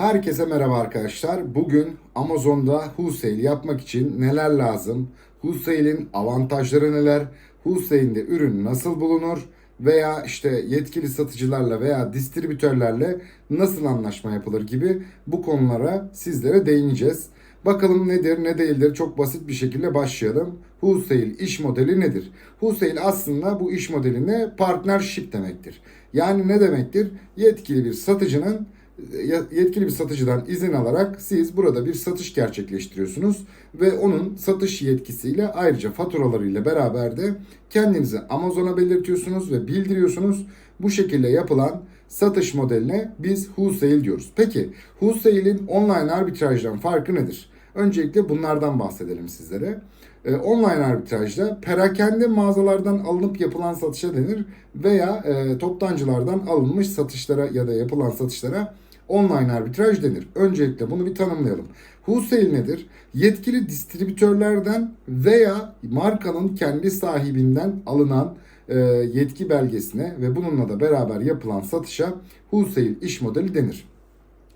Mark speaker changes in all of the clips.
Speaker 1: Herkese merhaba arkadaşlar. Bugün Amazon'da wholesale yapmak için neler lazım? Wholesale'in avantajları neler? Wholesale'inde ürün nasıl bulunur? Veya işte yetkili satıcılarla veya distribütörlerle nasıl anlaşma yapılır gibi bu konulara sizlere değineceğiz. Bakalım nedir ne değildir çok basit bir şekilde başlayalım. Wholesale iş modeli nedir? Wholesale aslında bu iş modeline partnership demektir. Yani ne demektir? Yetkili bir satıcının yetkili bir satıcıdan izin alarak siz burada bir satış gerçekleştiriyorsunuz ve onun satış yetkisiyle ayrıca faturalarıyla beraber de kendinizi Amazon'a belirtiyorsunuz ve bildiriyorsunuz. Bu şekilde yapılan satış modeline biz wholesale diyoruz. Peki wholesale'in online arbitrajdan farkı nedir? Öncelikle bunlardan bahsedelim sizlere. Ee, online arbitrajda perakende mağazalardan alınıp yapılan satışa denir veya e, toptancılardan alınmış satışlara ya da yapılan satışlara online arbitraj denir. Öncelikle bunu bir tanımlayalım. Wholesale nedir? Yetkili distribütörlerden veya markanın kendi sahibinden alınan e, yetki belgesine ve bununla da beraber yapılan satışa wholesale iş modeli denir.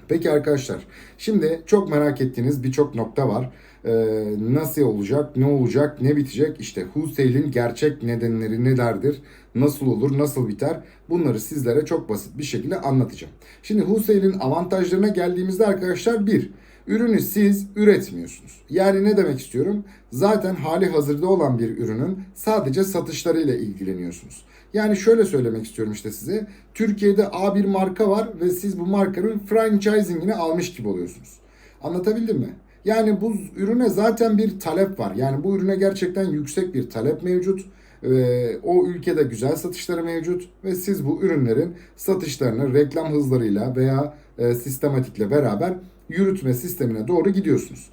Speaker 1: Peki arkadaşlar, şimdi çok merak ettiğiniz birçok nokta var. Ee, nasıl olacak, ne olacak, ne bitecek? İşte wholesale'in gerçek nedenleri nelerdir, nasıl olur, nasıl biter? Bunları sizlere çok basit bir şekilde anlatacağım. Şimdi wholesale'in avantajlarına geldiğimizde arkadaşlar bir, ürünü siz üretmiyorsunuz. Yani ne demek istiyorum? Zaten hali hazırda olan bir ürünün sadece satışlarıyla ilgileniyorsunuz. Yani şöyle söylemek istiyorum işte size. Türkiye'de A1 marka var ve siz bu markanın franchising'ini almış gibi oluyorsunuz. Anlatabildim mi? Yani bu ürüne zaten bir talep var. Yani bu ürüne gerçekten yüksek bir talep mevcut. Ee, o ülkede güzel satışları mevcut ve siz bu ürünlerin satışlarını reklam hızlarıyla veya e, sistematikle beraber yürütme sistemine doğru gidiyorsunuz.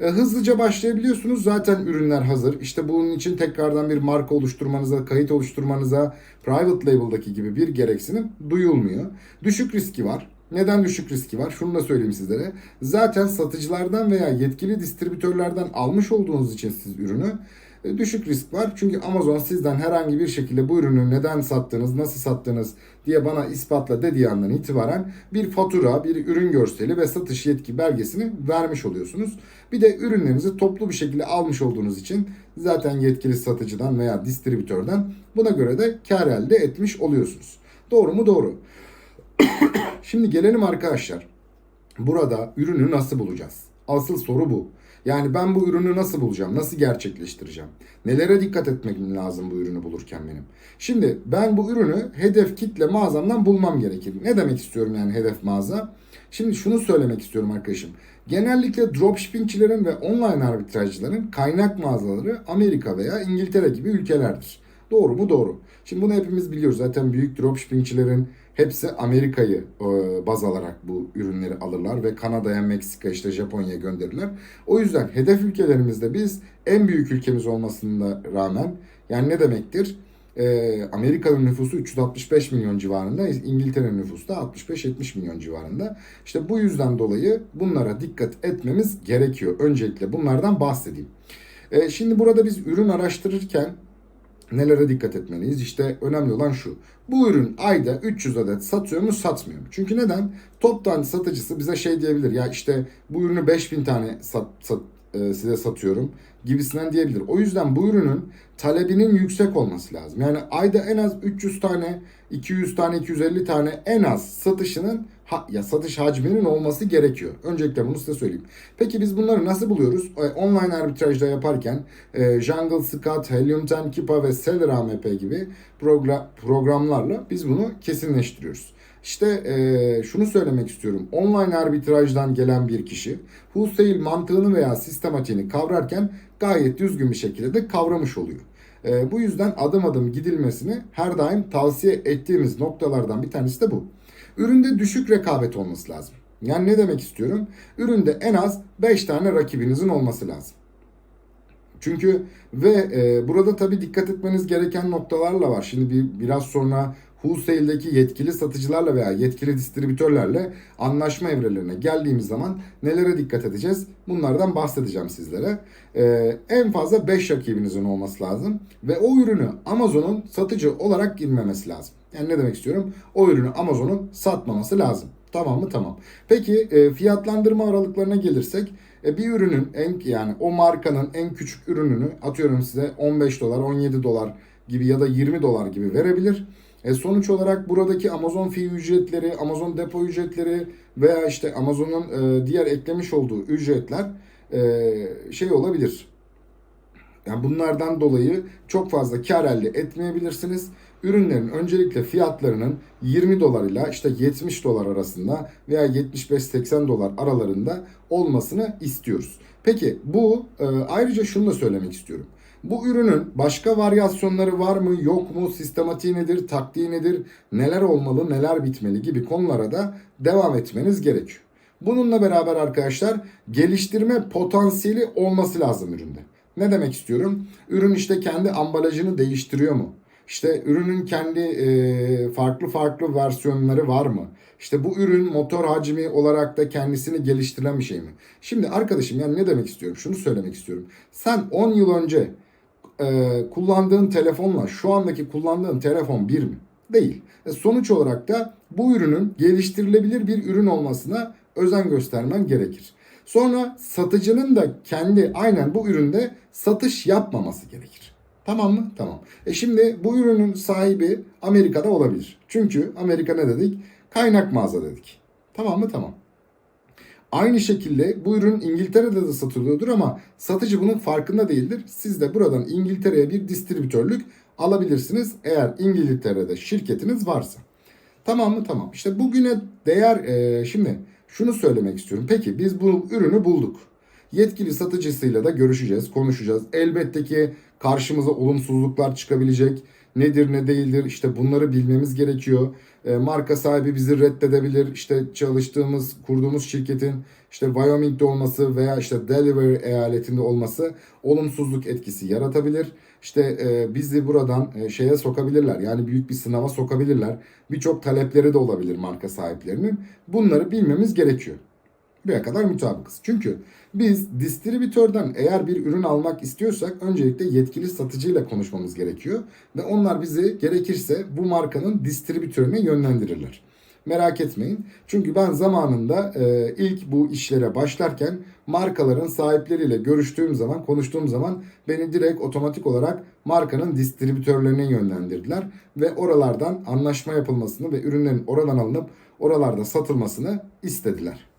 Speaker 1: E, hızlıca başlayabiliyorsunuz. Zaten ürünler hazır. İşte bunun için tekrardan bir marka oluşturmanıza, kayıt oluşturmanıza private label'daki gibi bir gereksinim duyulmuyor. Düşük riski var. Neden düşük riski var? Şunu da söyleyeyim sizlere. Zaten satıcılardan veya yetkili distribütörlerden almış olduğunuz için siz ürünü e, düşük risk var. Çünkü Amazon sizden herhangi bir şekilde bu ürünü neden sattınız, nasıl sattınız diye bana ispatla dediği andan itibaren bir fatura, bir ürün görseli ve satış yetki belgesini vermiş oluyorsunuz. Bir de ürünlerinizi toplu bir şekilde almış olduğunuz için zaten yetkili satıcıdan veya distribütörden buna göre de kar elde etmiş oluyorsunuz. Doğru mu? Doğru. Şimdi gelelim arkadaşlar. Burada ürünü nasıl bulacağız? Asıl soru bu. Yani ben bu ürünü nasıl bulacağım? Nasıl gerçekleştireceğim? Nelere dikkat etmem lazım bu ürünü bulurken benim? Şimdi ben bu ürünü hedef kitle mağazamdan bulmam gerekir. Ne demek istiyorum yani hedef mağaza? Şimdi şunu söylemek istiyorum arkadaşım. Genellikle dropshippingçilerin ve online arbitrajcıların kaynak mağazaları Amerika veya İngiltere gibi ülkelerdir. Doğru mu? Doğru. Şimdi bunu hepimiz biliyoruz. Zaten büyük dropshippingçilerin hepsi Amerika'yı e, baz alarak bu ürünleri alırlar ve Kanada'ya, Meksika, işte Japonya'ya gönderirler. O yüzden hedef ülkelerimizde biz en büyük ülkemiz olmasına rağmen yani ne demektir? E, Amerika'nın nüfusu 365 milyon civarında, İngiltere'nin nüfusu da 65-70 milyon civarında. İşte bu yüzden dolayı bunlara dikkat etmemiz gerekiyor. Öncelikle bunlardan bahsedeyim. E, şimdi burada biz ürün araştırırken nelere dikkat etmeliyiz? İşte önemli olan şu. Bu ürün ayda 300 adet satıyor mu satmıyor mu? Çünkü neden? Toptan satıcısı bize şey diyebilir. Ya işte bu ürünü 5000 tane sat, sat, e, size satıyorum gibisinden diyebilir. O yüzden bu ürünün talebinin yüksek olması lazım. Yani ayda en az 300 tane, 200 tane, 250 tane en az satışının ha, ya satış hacminin olması gerekiyor. Öncelikle bunu size söyleyeyim. Peki biz bunları nasıl buluyoruz? E, online arbitrajda yaparken e, Jungle Scout, Helium 10, Kipa ve Seller AMP gibi program, programlarla biz bunu kesinleştiriyoruz. İşte e, şunu söylemek istiyorum. Online arbitrajdan gelen bir kişi wholesale mantığını veya sistematiğini kavrarken gayet düzgün bir şekilde de kavramış oluyor. E, bu yüzden adım adım gidilmesini her daim tavsiye ettiğimiz noktalardan bir tanesi de bu. Üründe düşük rekabet olması lazım. Yani ne demek istiyorum? Üründe en az 5 tane rakibinizin olması lazım. Çünkü ve e, burada tabii dikkat etmeniz gereken noktalarla var. Şimdi bir biraz sonra wholesale'deki yetkili satıcılarla veya yetkili distribütörlerle anlaşma evrelerine geldiğimiz zaman nelere dikkat edeceğiz? Bunlardan bahsedeceğim sizlere. Ee, en fazla 5 rakibinizin olması lazım ve o ürünü Amazon'un satıcı olarak girmemesi lazım. Yani ne demek istiyorum? O ürünü Amazon'un satmaması lazım. Tamam mı? Tamam. Peki e, fiyatlandırma aralıklarına gelirsek e, bir ürünün en yani o markanın en küçük ürününü atıyorum size 15 dolar, 17 dolar gibi ya da 20 dolar gibi verebilir. E, sonuç olarak buradaki Amazon fee ücretleri, Amazon depo ücretleri veya işte Amazon'un e, diğer eklemiş olduğu ücretler e, şey olabilir. Yani bunlardan dolayı çok fazla kar elde etmeyebilirsiniz. Ürünlerin öncelikle fiyatlarının 20 dolar ile işte 70 dolar arasında veya 75-80 dolar aralarında olmasını istiyoruz. Peki bu e, ayrıca şunu da söylemek istiyorum. Bu ürünün başka varyasyonları var mı yok mu sistematiği nedir taktiği nedir neler olmalı neler bitmeli gibi konulara da devam etmeniz gerekiyor. Bununla beraber arkadaşlar geliştirme potansiyeli olması lazım üründe. Ne demek istiyorum? Ürün işte kendi ambalajını değiştiriyor mu? İşte ürünün kendi e, farklı farklı versiyonları var mı? İşte bu ürün motor hacmi olarak da kendisini geliştiren bir şey mi? Şimdi arkadaşım yani ne demek istiyorum? Şunu söylemek istiyorum. Sen 10 yıl önce e, kullandığın telefonla şu andaki kullandığın telefon bir mi? Değil. E, sonuç olarak da bu ürünün geliştirilebilir bir ürün olmasına özen göstermen gerekir. Sonra satıcının da kendi aynen bu üründe satış yapmaması gerekir. Tamam mı? Tamam. E şimdi bu ürünün sahibi Amerika'da olabilir. Çünkü Amerika ne dedik? Kaynak mağaza dedik. Tamam mı? Tamam. Aynı şekilde bu ürün İngiltere'de de satılıyordur ama satıcı bunun farkında değildir. Siz de buradan İngiltere'ye bir distribütörlük alabilirsiniz eğer İngiltere'de şirketiniz varsa. Tamam mı? Tamam. İşte bugüne değer e, şimdi şunu söylemek istiyorum. Peki biz bu ürünü bulduk. Yetkili satıcısıyla da görüşeceğiz, konuşacağız. Elbette ki karşımıza olumsuzluklar çıkabilecek. Nedir ne değildir işte bunları bilmemiz gerekiyor. E, marka sahibi bizi reddedebilir. İşte çalıştığımız, kurduğumuz şirketin işte Wyoming'de olması veya işte Delaware eyaletinde olması olumsuzluk etkisi yaratabilir. İşte e, bizi buradan e, şeye sokabilirler. Yani büyük bir sınava sokabilirler. Birçok talepleri de olabilir marka sahiplerinin. Bunları bilmemiz gerekiyor. Buraya kadar mutabıkız. Çünkü biz distribütörden eğer bir ürün almak istiyorsak öncelikle yetkili satıcıyla konuşmamız gerekiyor. Ve onlar bizi gerekirse bu markanın distribütörüne yönlendirirler. Merak etmeyin. Çünkü ben zamanında e, ilk bu işlere başlarken markaların sahipleriyle görüştüğüm zaman, konuştuğum zaman beni direkt otomatik olarak markanın distribütörlerine yönlendirdiler. Ve oralardan anlaşma yapılmasını ve ürünlerin oradan alınıp oralarda satılmasını istediler.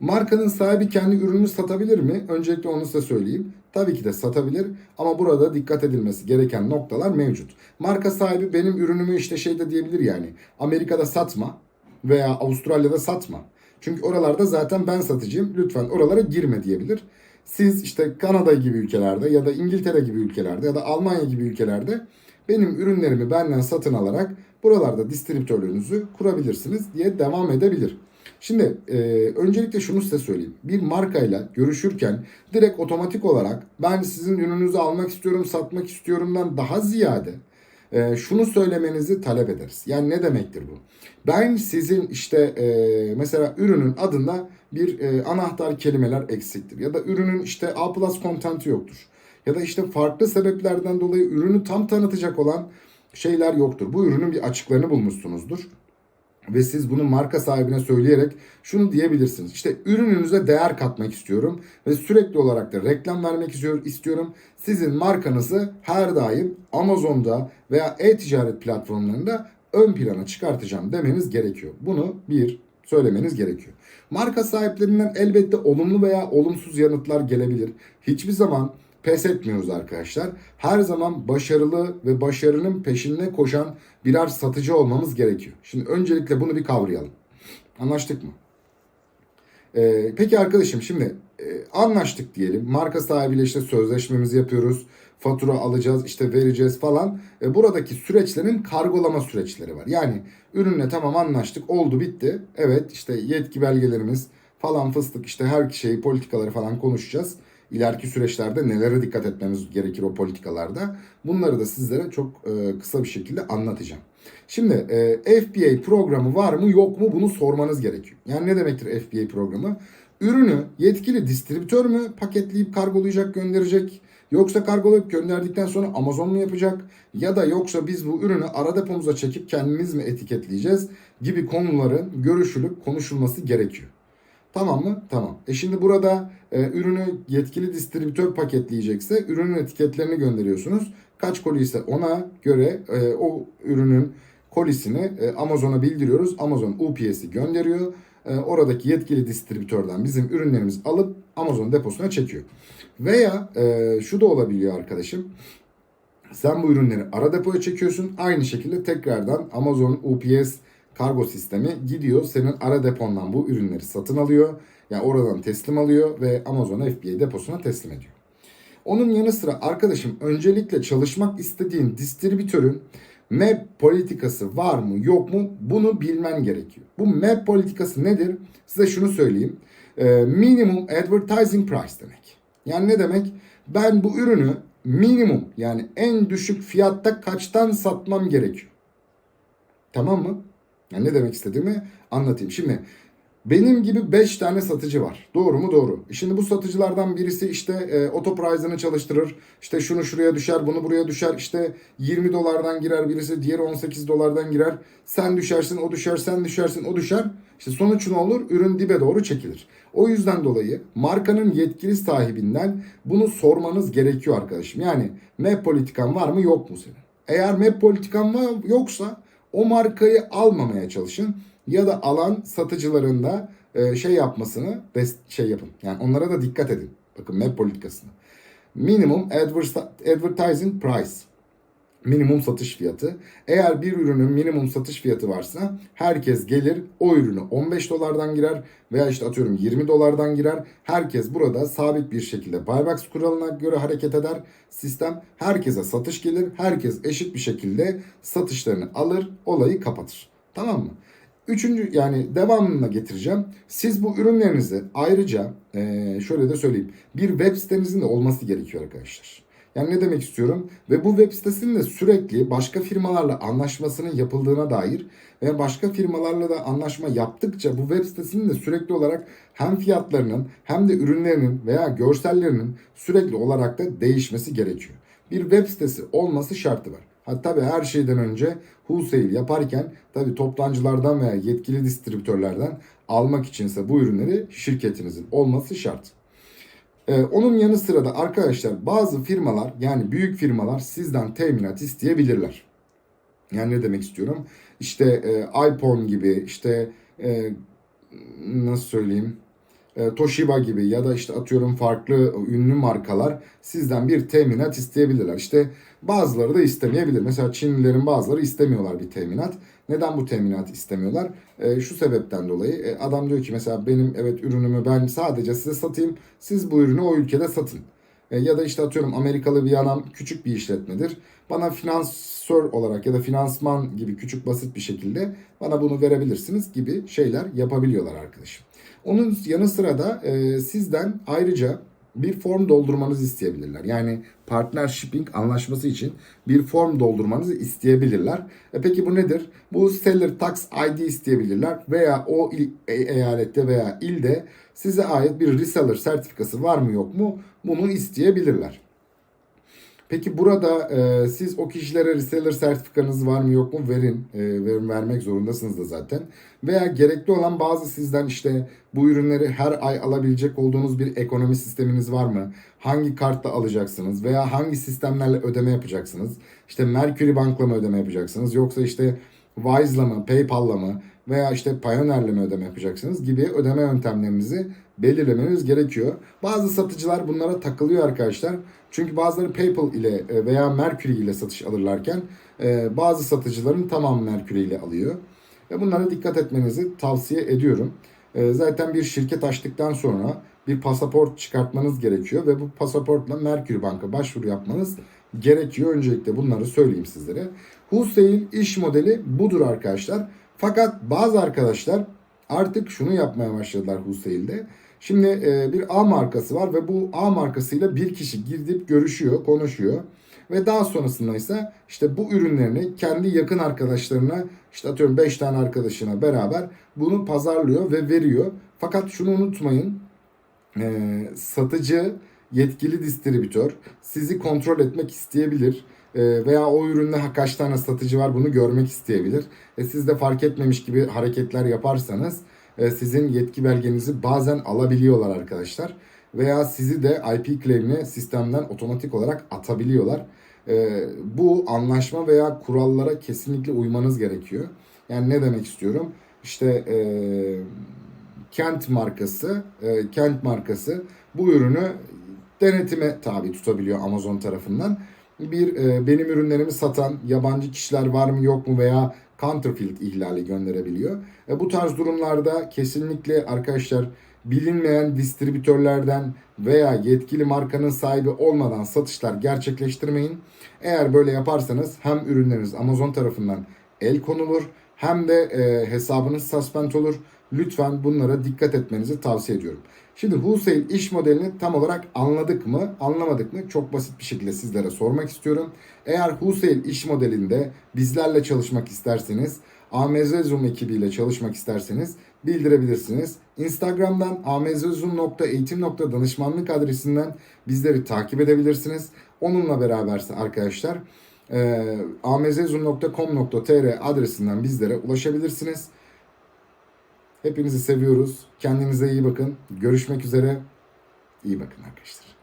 Speaker 1: Markanın sahibi kendi ürününü satabilir mi? Öncelikle onu size söyleyeyim. Tabii ki de satabilir ama burada dikkat edilmesi gereken noktalar mevcut. Marka sahibi benim ürünümü işte şeyde diyebilir yani. Amerika'da satma veya Avustralya'da satma. Çünkü oralarda zaten ben satıcıyım. Lütfen oralara girme diyebilir. Siz işte Kanada gibi ülkelerde ya da İngiltere gibi ülkelerde ya da Almanya gibi ülkelerde benim ürünlerimi benden satın alarak buralarda distribütörlüğünüzü kurabilirsiniz diye devam edebilir. Şimdi e, öncelikle şunu size söyleyeyim. Bir markayla görüşürken direkt otomatik olarak ben sizin ürününüzü almak istiyorum, satmak istiyorumdan daha ziyade e, şunu söylemenizi talep ederiz. Yani ne demektir bu? Ben sizin işte e, mesela ürünün adında bir e, anahtar kelimeler eksiktir. Ya da ürünün işte A plus content'i yoktur. Ya da işte farklı sebeplerden dolayı ürünü tam tanıtacak olan şeyler yoktur. Bu ürünün bir açıklarını bulmuşsunuzdur ve siz bunu marka sahibine söyleyerek şunu diyebilirsiniz. İşte ürününüze değer katmak istiyorum ve sürekli olarak da reklam vermek istiyorum. Sizin markanızı her daim Amazon'da veya e-ticaret platformlarında ön plana çıkartacağım demeniz gerekiyor. Bunu bir söylemeniz gerekiyor. Marka sahiplerinden elbette olumlu veya olumsuz yanıtlar gelebilir. Hiçbir zaman pes etmiyoruz arkadaşlar. Her zaman başarılı ve başarının peşinde koşan birer satıcı olmamız gerekiyor. Şimdi öncelikle bunu bir kavrayalım. Anlaştık mı? Ee, peki arkadaşım şimdi e, anlaştık diyelim. Marka sahibiyle işte sözleşmemizi yapıyoruz. Fatura alacağız, işte vereceğiz falan. E, buradaki süreçlerin kargolama süreçleri var. Yani ürünle tamam anlaştık, oldu bitti. Evet işte yetki belgelerimiz falan fıstık işte her şeyi politikaları falan konuşacağız ileriki süreçlerde nelere dikkat etmemiz gerekir o politikalarda. Bunları da sizlere çok e, kısa bir şekilde anlatacağım. Şimdi e, FBA programı var mı yok mu bunu sormanız gerekiyor. Yani ne demektir FBA programı? Ürünü yetkili distribütör mü paketleyip kargolayacak gönderecek Yoksa kargolayıp gönderdikten sonra Amazon mu yapacak? Ya da yoksa biz bu ürünü ara depomuza çekip kendimiz mi etiketleyeceğiz? Gibi konuların görüşülüp konuşulması gerekiyor. Tamam mı? Tamam. E şimdi burada e, ürünü yetkili distribütör paketleyecekse ürünün etiketlerini gönderiyorsunuz. Kaç koli ise ona göre e, o ürünün kolisini e, Amazon'a bildiriyoruz. Amazon UPS'i gönderiyor. E, oradaki yetkili distribütörden bizim ürünlerimizi alıp Amazon deposuna çekiyor. Veya e, şu da olabiliyor arkadaşım. Sen bu ürünleri ara depoya çekiyorsun. Aynı şekilde tekrardan Amazon UPS kargo sistemi gidiyor. Senin ara depondan bu ürünleri satın alıyor. Yani oradan teslim alıyor ve Amazon FBA deposuna teslim ediyor. Onun yanı sıra arkadaşım öncelikle çalışmak istediğin distribütörün MEP politikası var mı yok mu bunu bilmen gerekiyor. Bu MEP politikası nedir? Size şunu söyleyeyim. Ee, minimum Advertising Price demek. Yani ne demek? Ben bu ürünü minimum yani en düşük fiyatta kaçtan satmam gerekiyor. Tamam mı? Yani ne demek istediğimi anlatayım. Şimdi benim gibi 5 tane satıcı var. Doğru mu? Doğru. Şimdi bu satıcılardan birisi işte e, otoprice'ını çalıştırır. İşte şunu şuraya düşer, bunu buraya düşer. İşte 20 dolardan girer birisi, diğeri 18 dolardan girer. Sen düşersin, o düşer, sen düşersin, o düşer. İşte sonuç ne olur? Ürün dibe doğru çekilir. O yüzden dolayı markanın yetkili sahibinden bunu sormanız gerekiyor arkadaşım. Yani MEP politikan var mı yok mu senin? Eğer MEP politikan var yoksa o markayı almamaya çalışın ya da alan satıcıların da e, şey yapmasını şey yapın. Yani onlara da dikkat edin. Bakın MEP politikasını. Minimum adver- advertising price. Minimum satış fiyatı. Eğer bir ürünün minimum satış fiyatı varsa herkes gelir o ürünü 15 dolardan girer veya işte atıyorum 20 dolardan girer. Herkes burada sabit bir şekilde buybox kuralına göre hareket eder. Sistem herkese satış gelir. Herkes eşit bir şekilde satışlarını alır, olayı kapatır. Tamam mı? Üçüncü yani devamına getireceğim. Siz bu ürünlerinizi ayrıca eee, şöyle de söyleyeyim. Bir web sitenizin de olması gerekiyor arkadaşlar. Yani ne demek istiyorum? Ve bu web sitesinin de sürekli başka firmalarla anlaşmasının yapıldığına dair ve başka firmalarla da anlaşma yaptıkça bu web sitesinin de sürekli olarak hem fiyatlarının hem de ürünlerinin veya görsellerinin sürekli olarak da değişmesi gerekiyor. Bir web sitesi olması şartı var. Ha tabii her şeyden önce wholesale yaparken tabii toptancılardan veya yetkili distribütörlerden almak içinse bu ürünleri şirketinizin olması şart. Ee, onun yanı sıra da arkadaşlar bazı firmalar yani büyük firmalar sizden teminat isteyebilirler. Yani ne demek istiyorum? İşte e, iPhone gibi işte e, nasıl söyleyeyim? E, Toshiba gibi ya da işte atıyorum farklı ünlü markalar sizden bir teminat isteyebilirler. İşte bazıları da istemeyebilir. Mesela Çinlilerin bazıları istemiyorlar bir teminat. Neden bu teminat istemiyorlar? E, şu sebepten dolayı e, adam diyor ki mesela benim evet ürünümü ben sadece size satayım. Siz bu ürünü o ülkede satın. E, ya da işte atıyorum Amerikalı bir adam küçük bir işletmedir. Bana finansör olarak ya da finansman gibi küçük basit bir şekilde bana bunu verebilirsiniz gibi şeyler yapabiliyorlar arkadaşım. Onun yanı sıra da e, sizden ayrıca bir form doldurmanızı isteyebilirler. Yani partner shipping anlaşması için bir form doldurmanızı isteyebilirler. E peki bu nedir? Bu seller tax ID isteyebilirler veya o il, e- eyalette veya ilde size ait bir reseller sertifikası var mı yok mu bunu isteyebilirler. Peki burada e, siz o kişilere reseller sertifikanız var mı yok mu verin. E, verin vermek zorundasınız da zaten. Veya gerekli olan bazı sizden işte bu ürünleri her ay alabilecek olduğunuz bir ekonomi sisteminiz var mı? Hangi kartla alacaksınız veya hangi sistemlerle ödeme yapacaksınız? İşte Mercury Bank'la mı ödeme yapacaksınız yoksa işte Wise'la mı, PayPal'la mı veya işte Pioneer'le mi ödeme yapacaksınız gibi ödeme yöntemlerinizi belirlemeniz gerekiyor. Bazı satıcılar bunlara takılıyor arkadaşlar. Çünkü bazıları PayPal ile e, veya Mercury ile satış alırlarken e, bazı satıcıların tamamı Mercury ile alıyor. Ve bunlara dikkat etmenizi tavsiye ediyorum. E, Zaten bir şirket açtıktan sonra bir pasaport çıkartmanız gerekiyor ve bu pasaportla Mercury Bank'a başvuru yapmanız gerekiyor. Öncelikle bunları söyleyeyim sizlere. Wholesale iş modeli budur arkadaşlar. Fakat bazı arkadaşlar artık şunu yapmaya başladılar Wholesale'de. Şimdi e, bir A markası var ve bu A markasıyla bir kişi gidip görüşüyor, konuşuyor. Ve daha sonrasında ise işte bu ürünlerini kendi yakın arkadaşlarına işte atıyorum 5 tane arkadaşına beraber bunu pazarlıyor ve veriyor. Fakat şunu unutmayın. e, satıcı yetkili distribütör sizi kontrol etmek isteyebilir E, veya o üründe kaç tane satıcı var bunu görmek isteyebilir. E, siz de fark etmemiş gibi hareketler yaparsanız sizin yetki belgenizi bazen alabiliyorlar arkadaşlar. Veya sizi de IP claim'ini sistemden otomatik olarak atabiliyorlar. E, bu anlaşma veya kurallara kesinlikle uymanız gerekiyor. Yani ne demek istiyorum? İşte e, Kent markası, e, Kent markası bu ürünü denetime tabi tutabiliyor Amazon tarafından. Bir e, benim ürünlerimi satan yabancı kişiler var mı yok mu veya counterfeit ihlali gönderebiliyor. E, bu tarz durumlarda kesinlikle arkadaşlar bilinmeyen distribütörlerden veya yetkili markanın sahibi olmadan satışlar gerçekleştirmeyin. Eğer böyle yaparsanız hem ürünleriniz Amazon tarafından el konulur hem de e, hesabınız suspend olur. Lütfen bunlara dikkat etmenizi tavsiye ediyorum. Şimdi wholesale iş modelini tam olarak anladık mı, anlamadık mı? Çok basit bir şekilde sizlere sormak istiyorum. Eğer wholesale iş modelinde bizlerle çalışmak isterseniz, AMZ Zoom ekibiyle çalışmak isterseniz bildirebilirsiniz. Instagram'dan amzzoom.eğitim.danışmanlık adresinden bizleri takip edebilirsiniz. Onunla beraberse arkadaşlar e, amzzoom.com.tr adresinden bizlere ulaşabilirsiniz. Hepinizi seviyoruz. Kendinize iyi bakın. Görüşmek üzere. İyi bakın arkadaşlar.